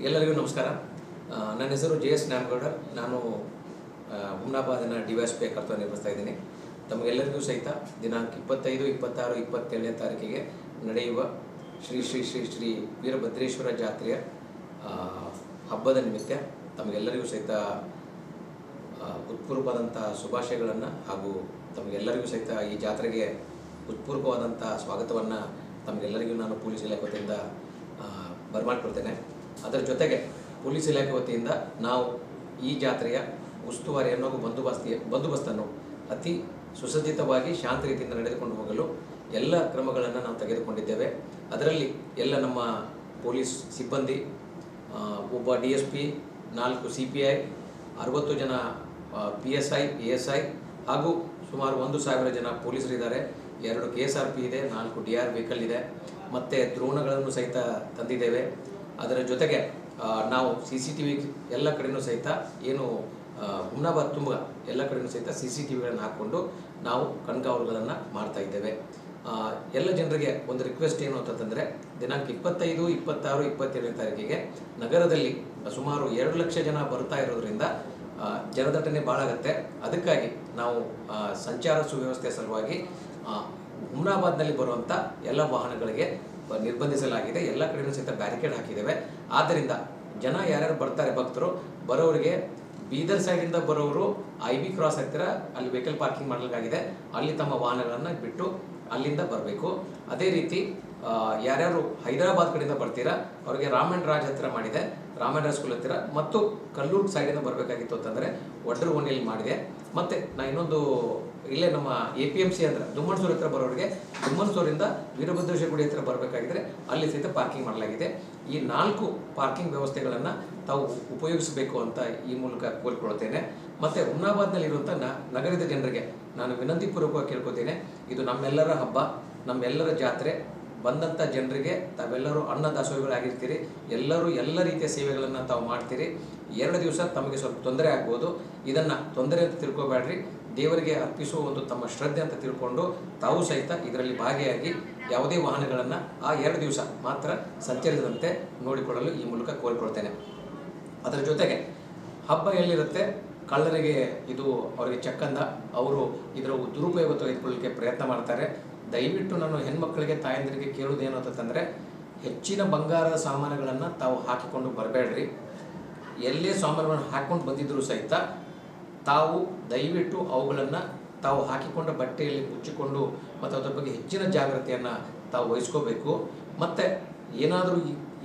ಎಲ್ಲರಿಗೂ ನಮಸ್ಕಾರ. ನನ್ನ ಹೆಸರು ಜೆ ಎಸ್ ನ್ಯಾಮಗೌಡ ನಾನು ಹುಮ್ನಾಬಾದಿನ ಡಿ ಎಸ್ ಪಿ ಕರ್ತವ್ಯ ನಿರ್ವಹಿಸ್ತಾ ಇದ್ದೀನಿ. ತಮಗೆಲ್ಲರಿಗೂ ಸಹಿತ ದಿನಾಂಕ ಇಪ್ಪತ್ತೈದು ಇಪ್ಪತ್ತಾರು ಇಪ್ಪತ್ತೇಳನೇ ತಾರೀಕಿಗೆ ನಡೆಯುವ ಶ್ರೀ ಶ್ರೀ ಶ್ರೀ ಶ್ರೀ ವೀರಭದ್ರೇಶ್ವರ ಜಾತ್ರೆಯ ಹಬ್ಬದ ನಿಮಿತ್ತ ತಮಗೆಲ್ಲರಿಗೂ ಸಹಿತ ಉತ್ಪೂರ್ವಾದಂಥ ಶುಭಾಶಯಗಳನ್ನು ಹಾಗೂ ತಮಗೆಲ್ಲರಿಗೂ ಸಹಿತ ಈ ಜಾತ್ರೆಗೆ ಉತ್ಪೂರ್ವವಾದಂಥ ಸ್ವಾಗತವನ್ನು ತಮಗೆಲ್ಲರಿಗೂ ನಾನು ಪೊಲೀಸ್ ಇಲಾಖೆ ವತಿಯಿಂದ ಆ, ಬರಮಾಡ್ಕೊಳ್ತೇನೆ ಅದರ ಜೊತೆಗೆ ಪೊಲೀಸ್ ಇಲಾಖೆ ವತಿಯಿಂದ ನಾವು ಈ ಜಾತ್ರೆಯ ಉಸ್ತುವಾರಿಯನ್ನು ಹಾಗೂ ಬಂದೋಬಸ್ತಿ, ಬಂದೋಬಸ್ತನ್ನು ಅತಿ ಸುಸಜ್ಜಿತವಾಗಿ ಶಾಂತ ರೀತಿಯಿಂದ ನಡೆದುಕೊಂಡು ಹೋಗಲು ಎಲ್ಲ ಕ್ರಮಗಳನ್ನು ನಾವು ತೆಗೆದುಕೊಂಡಿದ್ದೇವೆ. ಅದರಲ್ಲಿ ಎಲ್ಲ ನಮ್ಮ ಪೊಲೀಸ್ ಸಿಬ್ಬಂದಿ ಒಬ್ಬ ಡಿ ಎಸ್ ಪಿ, ನಾಲ್ಕು ಸಿ ಪಿ ಐ, ಅರವತ್ತು ಜನ P S I, A S I ಹಾಗೂ ಸುಮಾರು ಒಂದು ಸಾವಿರ ಜನ ಪೊಲೀಸರಿದ್ದಾರೆ. ಎರಡು ಕೆ ಎಸ್ ಆರ್ ಪಿ ಇದೆ, ನಾಲ್ಕು ಡಿ ಆರ್ ವೆಹಿಕಲ್ ಇದೆ. ಮತ್ತು ದ್ರೋಣಗಳನ್ನು ಸಹಿತ ತಂದಿದ್ದೇವೆ. ಅದರ ಜೊತೆಗೆ ನಾವು ಸಿ ಸಿ ಟಿ ವಿ ಎಲ್ಲ ಕಡೆಯೂ ಸಹಿತ ಏನು ಹುಮ್ನಾಬಾದ್ ತುಂಬ ಎಲ್ಲ ಕಡೆಯೂ ಸಹಿತ ಸಿ ಸಿ ಟಿ ವಿಗಳನ್ನು ಹಾಕ್ಕೊಂಡು ನಾವು ಕಣ್ಗಾವಲುಗಳನ್ನು ಮಾಡ್ತಾ ಇದ್ದೇವೆ. ಎಲ್ಲ ಜನರಿಗೆ ಒಂದು ರಿಕ್ವೆಸ್ಟ್ ಏನು ಅಂತಂದರೆ ದಿನಾಂಕ ಇಪ್ಪತ್ತೈದು, ಇಪ್ಪತ್ತಾರು, ಇಪ್ಪತ್ತೇಳನೇ ತಾರೀಕಿಗೆ ನಗರದಲ್ಲಿ ಸುಮಾರು ಎರಡು ಲಕ್ಷ ಜನ ಬರ್ತಾ ಇರೋದ್ರಿಂದ ಜನದಟ್ಟಣೆ ಭಾಳ ಆಗುತ್ತೆ ಅದಕ್ಕಾಗಿ ನಾವು ಸಂಚಾರ ಸುವ್ಯವಸ್ಥೆ ಸಲುವಾಗಿ ಹುಮ್ನಾಬಾದ್ನಲ್ಲಿ ಬರುವಂಥ ಎಲ್ಲ ವಾಹನಗಳಿಗೆ ನಿರ್ಬಂಧಿಸಲಾಗಿದೆ. ಎಲ್ಲ ಕಡೆಯೂ ಸಹಿತ ಬ್ಯಾರಿಕೇಡ್ ಹಾಕಿದ್ದೇವೆ. ಆದ್ದರಿಂದ ಜನ ಯಾರ್ಯಾರು ಬರ್ತಾರೆ ಭಕ್ತರು, ಬರೋರಿಗೆ ಬೀದರ್ ಸೈಡಿಂದ ಬರೋರು ಐ ಬಿ ಕ್ರಾಸ್ ಹತ್ತಿರ ಅಲ್ಲಿ ವೆಹಿಕಲ್ ಪಾರ್ಕಿಂಗ್ ಮಾಡಲಾಗಿದೆ ಅಲ್ಲಿ ತಮ್ಮ ವಾಹನಗಳನ್ನು ಬಿಟ್ಟು ಅಲ್ಲಿಂದ ಬರಬೇಕು. ಅದೇ ರೀತಿ ಯಾರ್ಯಾರು ಹೈದರಾಬಾದ್ ಕಡೆಯಿಂದ ಬರ್ತೀರಾ, ಅವರಿಗೆ ರಾಮನ್ ರಾಜ್ ಹತ್ತಿರ ಮಾಡಿದೆ. ರಾಮನ್ ರಾಜ್ ಸ್ಕೂಲ್ ಹತ್ತಿರ. ಮತ್ತು ಕಲ್ಲೂರು ಸೈಡಿಂದ ಬರಬೇಕಾಗಿತ್ತು ಅಂತಂದರೆ ಒಡ್ರ ಓಣಿಯಲ್ಲಿ ಮಾಡಿದೆ. ಮತ್ತು ನಾನು ಇನ್ನೊಂದು ಇಲ್ಲೇ ನಮ್ಮ ಎ ಪಿ ಎಂ ಸಿ ಅಂದ್ರೆ ದುಮ್ಮನ್ಸೂರ್ ಹತ್ರ ಬರೋರಿಗೆ ದುಮ್ಮನ್ಸೂರಿಂದ ವೀರಭದ್ರೇಶ್ವರ ಗುಡಿ ಹತ್ರ ಬರಬೇಕಾಗಿದ್ರೆ ಅಲ್ಲಿ ಸಹಿತ ಪಾರ್ಕಿಂಗ್ ಮಾಡಲಾಗಿದೆ. ಈ ನಾಲ್ಕು ಪಾರ್ಕಿಂಗ್ ವ್ಯವಸ್ಥೆಗಳನ್ನು ತಾವು ಉಪಯೋಗಿಸಬೇಕು ಅಂತ ಈ ಮೂಲಕ ಕೋಲ್ಕೊಳ್ತೇನೆ ಮತ್ತು ನ, ನಗರದ ಜನರಿಗೆ ನಾನು ವಿನಂತಿಪೂರ್ವಕವಾಗಿ ಕೇಳ್ಕೊತೇನೆ, ಇದು ನಮ್ಮೆಲ್ಲರ ಹಬ್ಬ, ನಮ್ಮೆಲ್ಲರ ಜಾತ್ರೆ ಬಂದಂಥ ಜನರಿಗೆ ತಾವೆಲ್ಲರೂ ಅನ್ನದಾಸೋಹಿಗಳಾಗಿರ್ತೀರಿ ಎಲ್ಲರೂ ಎಲ್ಲ ರೀತಿಯ ಸೇವೆಗಳನ್ನು ತಾವು ಮಾಡ್ತೀರಿ. ಎರಡು ದಿವಸ ತಮಗೆ ಸ್ವಲ್ಪ ತೊಂದರೆ ಆಗ್ಬೋದು. ಇದನ್ನು ತೊಂದರೆ ಅಂತ ತಿಳ್ಕೊಬೇಡ್ರಿ. ದೇವರಿಗೆ ಅರ್ಪಿಸುವ ಒಂದು ತಮ್ಮ ಶ್ರದ್ಧೆ ಅಂತ ತಿಳ್ಕೊಂಡು ತಾವು ಸಹಿತ ಇದರಲ್ಲಿ ಭಾಗಿಯಾಗಿ ಯಾವುದೇ ವಾಹನಗಳನ್ನು ಆ ಎರಡು ದಿವಸ ಮಾತ್ರ ಸಂಚರಿಸದಂತೆ ನೋಡಿಕೊಳ್ಳಲು ಈ ಮೂಲಕ ಕೋರಿಕೊಳ್ತೇನೆ. ಅದರ ಜೊತೆಗೆ ಹಬ್ಬ ಎಲ್ಲಿರುತ್ತೆ? ಕಳ್ಳರಿಗೆ ಇದು ಅವರಿಗೆ ಚಕ್ಕಂದ. ಅವರು ಇದರ ದುರುಪಯೋಗ ತೆಗೆದುಕೊಳ್ಳಲಿಕ್ಕೆ ಪ್ರಯತ್ನ ಮಾಡ್ತಾರೆ. ದಯವಿಟ್ಟು ನಾನು ಹೆಣ್ಮಕ್ಳಿಗೆ, ತಾಯಂದಿರಿಗೆ ಕೇಳೋದೇನು ಅಂತಂದರೆ, ಹೆಚ್ಚಿನ ಬಂಗಾರದ ಸಾಮಾನುಗಳನ್ನು ತಾವು ಹಾಕಿಕೊಂಡು ಬರಬೇಡ್ರಿ. ಎಲ್ಲೇ ಸಾಮಾನುಗಳನ್ನು ಹಾಕ್ಕೊಂಡು ಬಂದಿದ್ದರೂ ಸಹಿತ ತಾವು ದಯವಿಟ್ಟು ಅವುಗಳನ್ನು ತಾವು ಹಾಕಿಕೊಂಡ ಬಟ್ಟೆಯಲ್ಲಿ ಮುಚ್ಚಿಕೊಂಡು ಮತ್ತು ಅದರ ಬಗ್ಗೆ ಹೆಚ್ಚಿನ ಜಾಗ್ರತೆಯನ್ನು ತಾವು ವಹಿಸ್ಕೋಬೇಕು. ಮತ್ತು ಏನಾದರೂ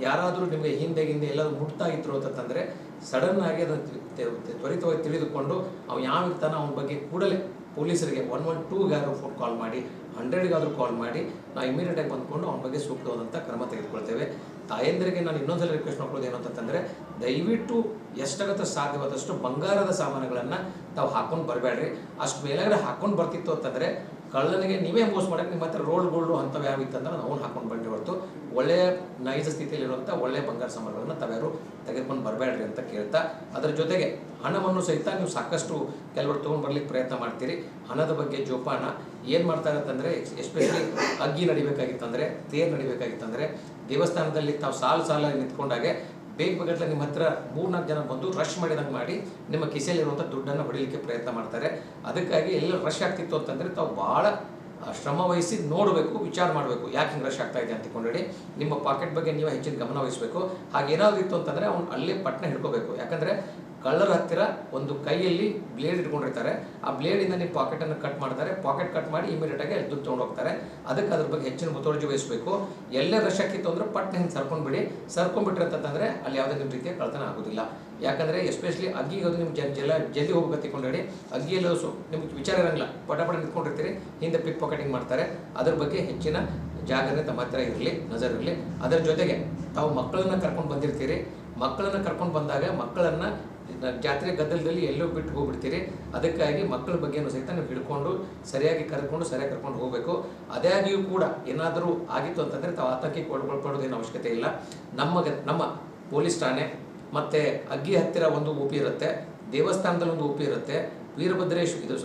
ಯಾರಾದರೂ ನಿಮಗೆ ಹಿಂದೆ ಹಿಂದೆ ಎಲ್ಲಾದರೂ ಮುಟ್ತಾ ಇದ್ರು ಅಂತಂದರೆ ಸಡನ್ ಆಗಿ ಅದನ್ನು ತ್ವರಿತವಾಗಿ ತಿಳಿದುಕೊಂಡು ಅವ್ನು ಯಾವ ಇರ್ತಾನೆ ಅವನ ಬಗ್ಗೆ ಕೂಡಲೇ ಪೊಲೀಸರಿಗೆ ಒನ್ ಒನ್ ಟೂಗಾದರೂ ಫೋನ್ ಕಾಲ್ ಮಾಡಿ ಹಂಡ್ರೆಡ್ಗಾದರೂ ಕಾಲ್ ಮಾಡಿ, ನಾವು ಇಮಿಡಿಯೇಟಾಗಿ ಬಂದ್ಕೊಂಡು ಅವನ ಬಗ್ಗೆ ಸೂಕ್ತವಾದಂಥ ಕ್ರಮ ತೆಗೆದುಕೊಳ್ತೇವೆ. ತಾಯಂದಿರಿಗೆ ನಾನು ಇನ್ನೊಂದ್ಸಲ ರಿಕ್ವೆಸ್ಟ್ ಮಾಡ್ಕೊಳ್ಳೋದು ಏನು ಅಂತಂದರೆ, ದಯವಿಟ್ಟು ಎಷ್ಟಾಗತ್ತೋ ಸಾಧ್ಯವಾದಷ್ಟು ಬಂಗಾರದ ಸಾಮಾನುಗಳನ್ನ ತಾವು ಹಾಕೊಂಡು ಬರಬೇಡ್ರಿ ಅಷ್ಟು ಮೇಲಾಗಡೆ ಹಾಕೊಂಡು ಬರ್ತಿತ್ತು ಅಂತಂದರೆ ಕಳ್ಳನಿಗೆ ನೀವೇ ಮೋಸ ಮಾಡೋಕ್ಕೆ ನಿಮ್ಮ ಹತ್ರ ರೋಲ್ ಗೋಲ್ಡು ಅಂಥವು ಯಾವ ಇತ್ತಂದ್ರೆ ನಾವು ಹಾಕೊಂಡು ಬಂದು ಹೊರತು. ಒಳ್ಳೆಯ ನೈಜ ಸ್ಥಿತಿಯಲ್ಲಿರುವಂಥ ಒಳ್ಳೆಯ ಬಂಗಾರ ಸಾಮಾನುಗಳನ್ನು ತಾವ್ಯಾರು ತೆಗೆದುಕೊಂಡು ಬರಬೇಡ್ರಿ ಅಂತ ಕೇಳ್ತಾ, ಅದರ ಜೊತೆಗೆ ಹಣವನ್ನು ಸಹಿತ ನೀವು ಸಾಕಷ್ಟು ಕೆಲವರು ತೊಗೊಂಡು ಬರಲಿಕ್ಕೆ ಪ್ರಯತ್ನ ಮಾಡ್ತೀರಿ. ಹಣದ ಬಗ್ಗೆ ಜೋಪಾನ, ಏನು ಮಾಡ್ತಾರೆ ಅಂತಂದರೆ ಎಸ್ಪೆಷಲಿ ಅಗ್ಗಿ ನಡಿಬೇಕಾಗಿತ್ತಂದರೆ, ತೇರು ನಡಿಬೇಕಾಗಿತ್ತಂದರೆ, ದೇವಸ್ಥಾನದಲ್ಲಿ ತಾವು ಸಾಲು ಸಾಲಾಗಿ ನಿಂತ್ಕೊಂಡಾಗೆ ಬೇಗ ಬೇಗಟ್ಲೆ ನಿಮ್ಮ ಹತ್ರ ಮೂರ್ನಾಲ್ಕು ಜನ ಬಂದು ರಶ್ ಮಾಡಿದಂಗೆ ಮಾಡಿ ನಿಮ್ಮ ಕಿಸೆಯಲ್ಲಿರುವಂಥ ದುಡ್ಡನ್ನು ಹೊಡಿಲಿಕ್ಕೆ ಪ್ರಯತ್ನ ಮಾಡ್ತಾರೆ. ಅದಕ್ಕಾಗಿ ಎಲ್ಲ ರಶ್ ಆಗ್ತಿತ್ತು ಅಂತಂದರೆ ತಾವು ಭಾಳ ಶ್ರಮ ವಹಿಸಿ ನೋಡಬೇಕು, ವಿಚಾರ ಮಾಡಬೇಕು. ಯಾಕೆ ಹಿಂಗೆ ರಶ್ ಆಗ್ತಾ ಇದೆ ಅಂತ ಕೊಂಡೇಳಿ ನಿಮ್ಮ ಪಾಕೆಟ್ ಬಗ್ಗೆ ನೀವು ಹೆಚ್ಚಿನ ಗಮನ ವಹಿಸಬೇಕು. ಹಾಗೇನಾದ್ರು ಇತ್ತು ಅಂತಂದರೆ ಅವ್ನು ಅಲ್ಲೇ ಪಟ್ಟಣ ಹಿಡ್ಕೋಬೇಕು. ಯಾಕಂದರೆ ಕಳ್ಳರ ಹತ್ತಿರ ಒಂದು ಕೈಯಲ್ಲಿ ಬ್ಲೇಡ್ ಇಟ್ಕೊಂಡಿರ್ತಾರೆ. ಆ ಬ್ಲೇಡಿಂದ ನಿಮ್ಮ ಪಾಕೆಟನ್ನು ಕಟ್ ಮಾಡ್ತಾರೆ. ಪಾಕೆಟ್ ಕಟ್ ಮಾಡಿ ಇಮಿಡಿಯೇಟಾಗಿ ಅಲ್ಲಿ ದುಡ್ಡು ತೊಗೊಂಡು ಹೋಗ್ತಾರೆ. ಅದಕ್ಕೆ ಅದ್ರ ಬಗ್ಗೆ ಹೆಚ್ಚಿನ ಮುತುವರ್ಜಿ ವಹಿಸಬೇಕು. ಎಲ್ಲೇ ರಶ್ ಆಗಿತ್ತು ಅಂದರೆ ಪಟ್ನ ಹಿಂಗೆ ಸರ್ಕೊಂಡ್ಬಿಡಿ ಸರ್ಕೊಂಡ್ಬಿಟ್ರೆ ಅಲ್ಲಿ ಯಾವುದೇ ರೀತಿಯ ಕಳ್ತನ ಆಗೋದಿಲ್ಲ. ಯಾಕಂದರೆ ಎಸ್ಪೆಷಲಿ ಅಗ್ಗಿಗೆ ಅದು ನಿಮ್ಮ ಜಲ್ಲ ಜಲ್ದಿ ಹೋಗ್ಬೇಕು ತಿಳ್ಕೊಂಡೇಳಿ ಅಗ್ಗಿಯಲ್ಲೂ ಸೊ, ನಿಮ್ಗೆ ವಿಚಾರ ಇರೋಂಗಿಲ್ಲ. ಪಟ ಪಟ ನಿಂತ್ಕೊಂಡಿರ್ತೀರಿ. ಹಿಂದೆ ಪಿಕ್ ಪಾಕೆಟಿಂಗ್ ಮಾಡ್ತಾರೆ. ಅದ್ರ ಬಗ್ಗೆ ಹೆಚ್ಚಿನ ಜಾಗ್ರತೆ ಮಾತ್ರ ಇರಲಿ, ನಜರ್ ಇರಲಿ. ಅದರ ಜೊತೆಗೆ ತಾವು ಮಕ್ಕಳನ್ನ ಕರ್ಕೊಂಡು ಬಂದಿರ್ತೀರಿ. ಮಕ್ಕಳನ್ನ ಕರ್ಕೊಂಡು ಬಂದಾಗ ಮಕ್ಕಳನ್ನು ಜಾತ್ರೆ ಗದ್ದಲದಲ್ಲಿ ಎಲ್ಲೋ ಬಿಟ್ಟು ಹೋಗ್ಬಿಡ್ತೀರಿ. ಅದಕ್ಕಾಗಿ ಮಕ್ಕಳ ಬಗ್ಗೆನೂ ಸಹಿತ ನೀವು ಹಿಡ್ಕೊಂಡು, ಸರಿಯಾಗಿ ಕರ್ಕೊಂಡು ಸರಿಯಾಗಿ ಕರ್ಕೊಂಡು ಹೋಗಬೇಕು. ಅದಾಗಿಯೂ ಕೂಡ ಏನಾದರೂ ಆಗಿತ್ತು ಅಂತಂದರೆ ತಾವು ಆತಂಕಕ್ಕೆ ಕೊಡ್ಕೊಳ್ಪಡೋದೇನು ಅವಶ್ಯಕತೆ ಇಲ್ಲ. ನಮ್ಮ ನಮ್ಮ ಪೊಲೀಸ್ ಠಾಣೆ ಮತ್ತು ಅಗ್ಗಿ ಹತ್ತಿರ ಒಂದು ಉಪಿ ಇರುತ್ತೆ, ದೇವಸ್ಥಾನದಲ್ಲಿ ಒಂದು ಉಪಿ ಇರುತ್ತೆ. ವೀರಭದ್ರೇಶ್ ಇದು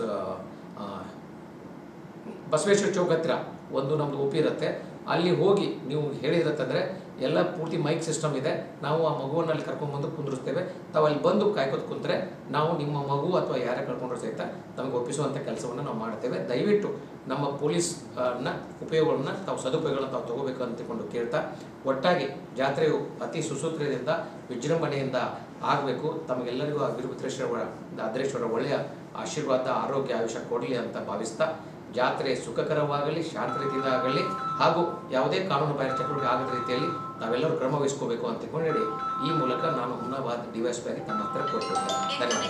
ಬಸವೇಶ್ವರ ಚೌಕ್ ಹತ್ತಿರ ಒಂದು ನಮ್ಮದು ಉಪಿ ಇರುತ್ತೆ. ಅಲ್ಲಿ ಹೋಗಿ ನೀವು ಹೇಳಿದ್ರಂತಂದರೆ ಎಲ್ಲ ಪೂರ್ತಿ ಮೈಕ್ ಸಿಸ್ಟಮ್ ಇದೆ. ನಾವು ಆ ಮಗುವನ್ನು ಅಲ್ಲಿ ಕರ್ಕೊಂಡ್ಬಂದು ಕುಂದಿರಿಸ್ತೇವೆ. ತಾವು ಅಲ್ಲಿ ಬಂದು ಕಾಯ್ಕೋದು ಕುಂತ್ರೆ ನಾವು ನಿಮ್ಮ ಮಗು ಅಥವಾ ಯಾರೇ ಕರ್ಕೊಂಡ್ರೆ ಸಹಿತ ತಮಗೆ ಒಪ್ಪಿಸುವಂಥ ಕೆಲಸವನ್ನು ನಾವು ಮಾಡ್ತೇವೆ. ದಯವಿಟ್ಟು ನಮ್ಮ ಪೊಲೀಸ್ ಆ, ನ ಉಪಯೋಗಗಳನ್ನ ತಾವು ಸದುಪಯೋಗಗಳನ್ನ ತಾವು ತಗೋಬೇಕು ಅಂತಕೊಂಡು ಕೇಳ್ತಾ ಒಟ್ಟಾಗಿ ಜಾತ್ರೆಯು ಅತಿ ಸುಸೂತ್ರದಿಂದ ವಿಜೃಂಭಣೆಯಿಂದ ಆಗಬೇಕು. ತಮಗೆಲ್ಲರಿಗೂ ಆ ವೀರಭದ್ರೇಶ್ವರ ಅದ್ರೇಶ್ವರ ಒಳ್ಳೆಯ ಆಶೀರ್ವಾದ ಆರೋಗ್ಯ ಆಯುಷ ಕೊಡಲಿ ಅಂತ ಭಾವಿಸ್ತಾ ಜಾತ್ರೆ ಸುಖಕರವಾಗಲಿ ಶಾಂತ ರೀತಿಯಿಂದ ಆಗಲಿ ಹಾಗೂ ಯಾವುದೇ ಕಾನೂನು ಬಾಹಿರ ಚಟುವಟಿಕೆ ಆಗದ ರೀತಿಯಲ್ಲಿ ನಾವೆಲ್ಲರೂ ಕ್ರಮ ವಹಿಸ್ಕೋಬೇಕು ಅಂತ ಹೇಳಿ ಈ ಮೂಲಕ ನಾನು ಹುಮ್ನಾಬಾದ್ ಡಿ ಆಗಿ ತಮ್ಮ ಹತ್ರ ಕೋರ್ಕೊಳ್ತೇನೆ ಧನ್ಯವಾದ